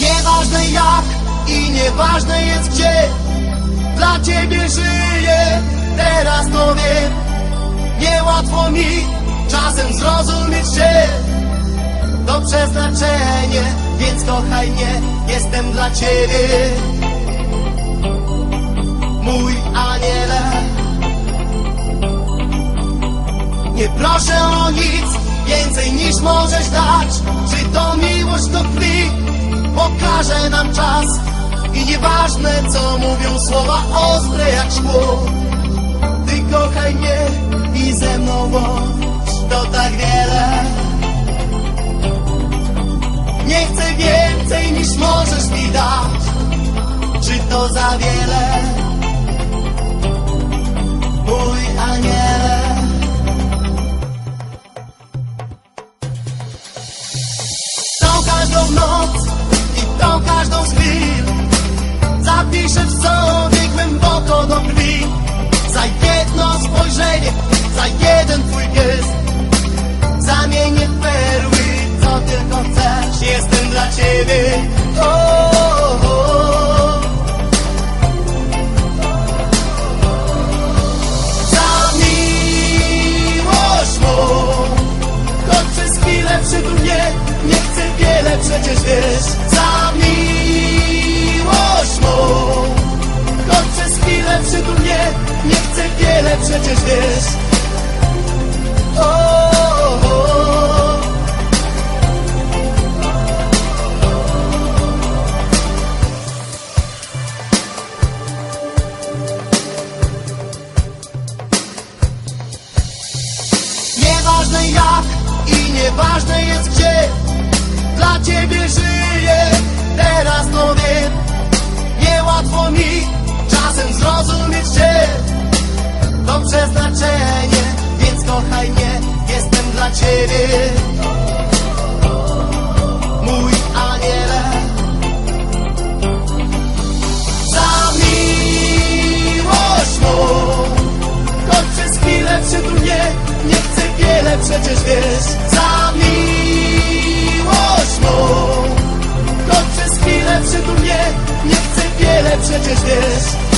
Nieważne jak i nieważne jest gdzie Dla ciebie żyję, teraz to wiem. Niełatwo mi czasem zrozumieć się. To przeznaczenie, więc kochaj mnie Jestem dla ciebie. Mój aniele Nie proszę o nic więcej niż możesz dać. Czy to miłość krwi Pokaże nam czas. I nieważne co mówią słowa ostre jak szkło. Ty kochaj mnie i ze mną bądź. To tak wiele. Nie chcę więcej niż możesz mi dać. Czy to za wiele za jeden twój gest. Zamienię w perły, co tylko chcesz. Jestem dla ciebie. O, o, o. Za miłość mą Choć przez chwilę mnie Nie chcę wiele, przecież wiesz przecież wiesz. O. Nieważne jak i nieważne jest gdzie Dla ciebie żyję, teraz to wiem ciebie Mój aniele Za miłość mą. Choć przez chwilę mnie Nie chcę wiele, przecież wiesz. Za miłość mą. Choć przez chwilę przytul mnie Nie chcę wiele, przecież wiesz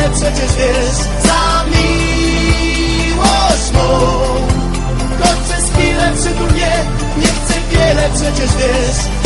wiele, przecież wiesz Za miłość mą. Choć przez chwilę przytul mnie Nie chcę wiele, przecież wiesz